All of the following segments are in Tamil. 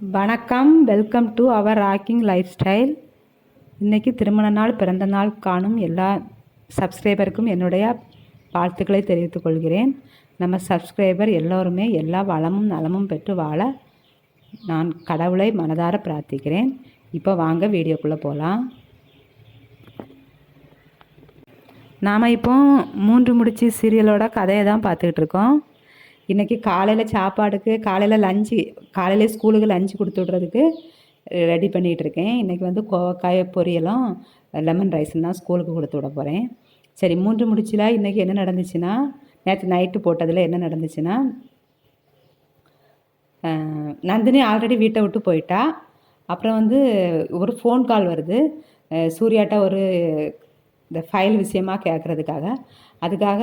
வணக்கம். Welcome to our rocking lifestyle இன்றைக்கி திருமண நாள் பிறந்த நாள் காணும் எல்லா சப்ஸ்கிரைபருக்கும் என்னுடைய வாழ்த்துக்களை தெரிவித்துக் கொள்கிறேன். நம்ம சப்ஸ்கிரைபர் எல்லோருமே எல்லா வளமும் நலமும் பெற்று வாழ நான் கடவுளை மனதார பிரார்த்திக்கிறேன். இப்போ வாங்க வீடியோக்குள்ளே போகலாம் நாம் இப்போ மூன்று முடிச்சு சீரியலோட கதையை தான் பார்த்துக்கிட்டு இருக்கோம். இன்றைக்கி காலையில் சாப்பாடுக்கு காலையில் லஞ்சு காலையில் ஸ்கூலுக்கு லஞ்சு கொடுத்து விட்றதுக்கு ரெடி பண்ணிகிட்டு இருக்கேன். இன்றைக்கி வந்து கோவக்காய பொரியலும் லெமன் ரைஸும் தான் ஸ்கூலுக்கு கொடுத்து விட போகிறேன் சரி மூன்று முடிச்சில் இன்றைக்கி என்ன நடந்துச்சுன்னா நேற்று நைட்டு போட்டதில் என்ன நடந்துச்சுன்னா நந்தினி ஆல்ரெடி வீட்டை விட்டு போயிட்டா. அப்புறம் வந்து ஒரு ஃபோன் கால் வருது. சூர்யாட்ட ஒரு இந்த ஃபைல் விஷயமா கேட்குறதுக்காக அதுக்காக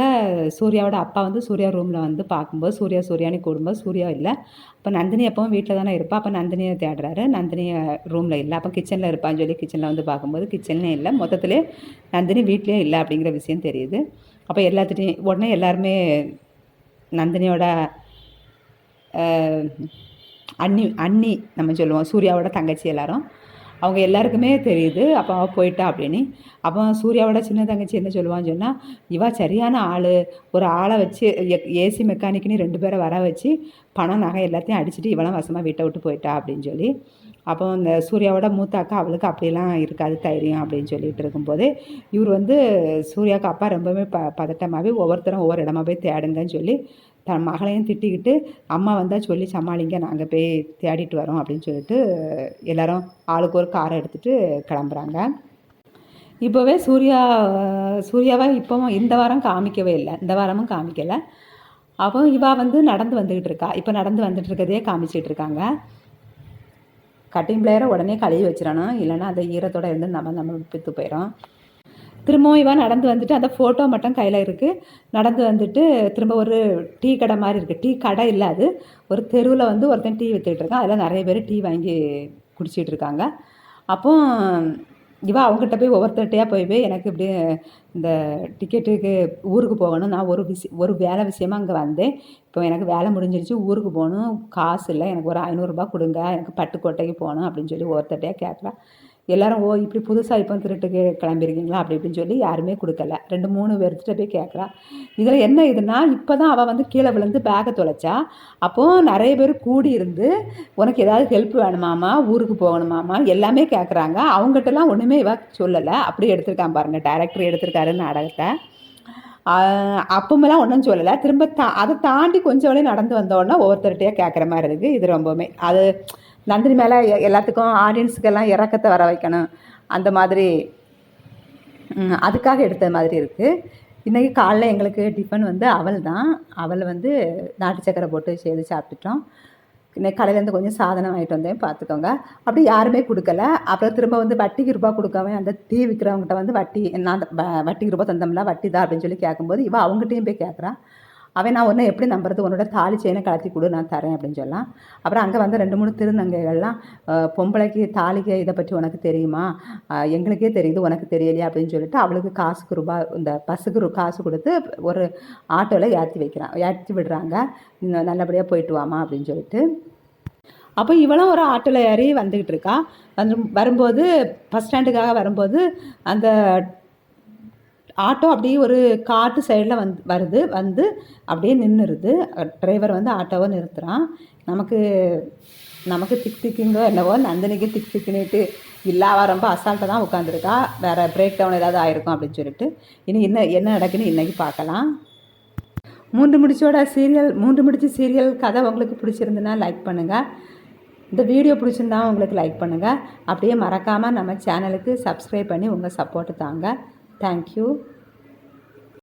சூர்யாவோட அப்பா வந்து சூர்யா ரூமில் வந்து பார்க்கும்போது சூர்யா சூர்யானி கூடும்போது சூர்யா இல்லை. அப்போ நந்தினி எப்பவும் வீட்டில் தானே இருப்பா. அப்போ நந்தினியை தேடுறாரு. நந்தினியை ரூமில் இல்லை. அப்போ கிச்சனில் இருப்பான்னு சொல்லி கிச்சனில் வந்து பார்க்கும்போது கிச்சன்லேயும் இல்லை. மொத்தத்திலே நந்தினி வீட்லேயே இல்லை அப்படிங்கிற விஷயம் தெரியுது. அப்போ எல்லாத்துட்டையும் உடனே எல்லாருமே நந்தினியோட அண்ணி அண்ணி நம்ம சொல்லுவோம். சூர்யாவோட தங்கச்சி எல்லாரும். அவங்க எல்லாருக்குமே தெரியுது. அப்போ அவள் போயிட்டா அப்படின்னு. அப்போ சூர்யாவோட சின்ன தங்கச்சி என்ன சொல்லுவான்னு சொன்னால் இவா சரியான ஆள். ஒரு ஆளை வச்சு ஏசி மெக்கானிக்னு ரெண்டு பேரை வர வச்சு பணம் நகை எல்லாத்தையும் அடிச்சுட்டு இவளாம் வசமாக வீட்டை விட்டு போயிட்டா அப்படின்னு சொல்லி. அப்போ இந்த சூர்யாவோட மூத்த அக்கா அவளுக்கு அப்படிலாம் இருக்காது தைரியம் அப்படின்னு சொல்லிட்டு இருக்கும்போது இவர் வந்து சூர்யாவுக்கு அப்பா ரொம்பவே ப பதட்டமாகவே ஒவ்வொருத்தரும் ஒவ்வொரு இடமா போய் தேடுங்கன்னு சொல்லி தன் மகளையும் திட்டிக்கிட்டு அம்மா வந்தால் சொல்லி சமாளிங்க நாங்கள் போய் தேடிட்டு வரோம் அப்படின்னு சொல்லிட்டு எல்லாரும் ஆளுக்கு ஒரு காரை எடுத்துகிட்டு கிளம்புறாங்க. இப்போவே சூர்யா சூர்யாவை இப்போவும் இந்த வாரம் காமிக்கவே இல்லை இந்த வாரமும் காமிக்கலை. அப்போ இவா வந்து நடந்து வந்துக்கிட்டு இருக்கா இப்போ நடந்து வந்துட்டு இருக்கதே காமிச்சிட்டு இருக்காங்க. கட்டிங் பிளேயரை உடனே கழுவி வச்சிடணும். இல்லைன்னா அந்த ஈரத்தோட இருந்து நம்ம நம்ம பித்து போயிடும் திரும்பவும் இவன் நடந்து வந்துட்டு அந்த ஃபோட்டோ மட்டும் கையில் இருக்குது நடந்து வந்துட்டு திரும்ப ஒரு டீ கடை மாதிரி இருக்குது டீ கடை இல்லை அது. ஒரு தெருவில் வந்து ஒருத்தன் டீ வித்துட்டு இருக்கான். அதில் நிறைய பேர் டீ வாங்கி குடிச்சிட்டு இருக்காங்க. அப்போ இவ அவங்ககிட்ட போய் ஒவ்வொருத்தட்டையாக போய் போய் எனக்கு இப்படி இந்த டிக்கெட்டுக்கு ஊருக்கு போகணும். நான் ஒரு விஷய ஒரு வேலை விஷயமா அங்கே வந்தேன். இப்போ எனக்கு வேலை முடிஞ்சிருச்சு ஊருக்கு போகணும். காசு இல்லை எனக்கு ஒரு ஐநூறுரூபா கொடுங்க. எனக்கு பட்டுக்கோட்டைக்கு போகணும் அப்படின்னு சொல்லி ஒவ்வொருத்தட்டையாக கேட்குறா எல்லாரும் ஓ இப்படி புதுசாக இப்போ திருட்டுக்கு கிளம்பிருக்கீங்களா? அப்படி இப்படின்னு சொல்லி யாருமே கொடுக்கல. ரெண்டு மூணு பேர்த்திட்ட போய் கேட்குறா இதில் என்ன இதுன்னா இப்போ தான் அவள் வந்து கீழே விழுந்து பேக்கை தொலைச்சா அப்போது நிறைய பேர் கூடி இருந்து உனக்கு ஏதாவது ஹெல்ப் வேணுமாமா ஊருக்கு போகணுமாமா எல்லாமே கேட்குறாங்க அவங்ககிட்டலாம் ஒன்றுமே இவ சொல்லலை. அப்படி எடுத்திருக்கான் பாருங்க. டேரக்டர் எடுத்திருக்காரு நாடகத்தை. அப்பமெல்லாம் ஒன்றும் சொல்லலை. திரும்ப தா அதை தாண்டி கொஞ்சம் வழி நடந்து வந்தோடனே ஒவ்வொருத்தர்கிட்டயே கேட்குற மாதிரி இருக்குது இது ரொம்பவுமே. அது நந்தினி மேலே எல்லாத்துக்கும் ஆடியன்ஸுக்கெல்லாம் இறக்கத்தை வர வைக்கணும். அந்த மாதிரி அதுக்காக எடுத்த மாதிரி இருக்குது இன்றைக்கி காலைல எங்களுக்கு டிஃபன் வந்து அவல் தான். அவல் வந்து நாட்டு சக்கரை போட்டு செய்து சாப்பிட்டுட்டோம். இன்னைக்கு கடையிலேருந்து கொஞ்சம் சாதனம் வாங்கிட்டு வந்தேன் பார்த்துக்கோங்க. அப்படி யாருமே கொடுக்கல. அப்புறம் திரும்ப வந்து வட்டிக்கு ரூபா கொடுக்காம அந்த டீ விற்கிறவங்ககிட்ட வந்து வட்டி நான் வ- வட்டிக்கு ரூபா தந்தோம்ல வட்டி தான் அப்படின்னு சொல்லி கேட்கும்போது இவள் அவங்ககிட்டயும் போய் கேட்குறான் அவன் நான் ஒன்று எப்படி நம்புறது? உன்னோட தாலி செயினை கலத்தி கொடு நான் தரேன் அப்படின்னு சொல்லலாம் அப்புறம் அங்கே வந்து ரெண்டு மூணு திருநங்கைகள்லாம் பொம்பளைக்கு தாலிக்கு இதை பற்றி உனக்கு தெரியுமா? எங்களுக்கே தெரியுது உனக்கு தெரியலையா? அப்படின்னு சொல்லிட்டு அவளுக்கு காசுக்கு ரூபா இந்த பஸ்ஸுக்கு ரூ- காசு கொடுத்து ஒரு ஆட்டோவில் ஏற்றி வைக்கிறான். ஏற்றி விடுறாங்க. நல்லபடியாக போயிட்டு வாமா அப்படின்னு சொல்லிட்டு. அப்போ இவளும் ஒரு ஆட்டோவில் ஏறி வந்துக்கிட்டு இருக்கா. வந்து வரும்போது பஸ் ஸ்டாண்டுக்காக வரும்போது அந்த ஆட்டோ அப்படியே ஒரு காட்டு சைடில் வந்து வருது. வந்து அப்படியே நின்றுருது டிரைவர் வந்து ஆட்டோவை நிறுத்துகிறான் நமக்கு நமக்கு திக் திக்குங்கோ என்னவோ நந்தினிக்கு திக் திக்குன்னுட்டு இல்லாவ ரொம்ப அசால்ட்டாக தான் உட்காந்துருக்கா வேறு பிரேக் டவுன் ஏதாவது ஆயிருக்கும் அப்படின்னு சொல்லிட்டு. இனி என்ன என்ன நடக்குன்னு இன்றைக்கி பார்க்கலாம். மூன்று முடிச்சோட சீரியல் மூன்று முடிச்சு சீரியல் கதை உங்களுக்கு பிடிச்சிருந்துன்னா லைக் பண்ணுங்கள் இந்த வீடியோ பிடிச்சிருந்தா உங்களுக்கு லைக் பண்ணுங்கள் அப்படியே மறக்காமல் நம்ம சேனலுக்கு சப்ஸ்கிரைப் பண்ணி உங்கள் சப்போர்ட்டு தாங்க. தேங்க்யூ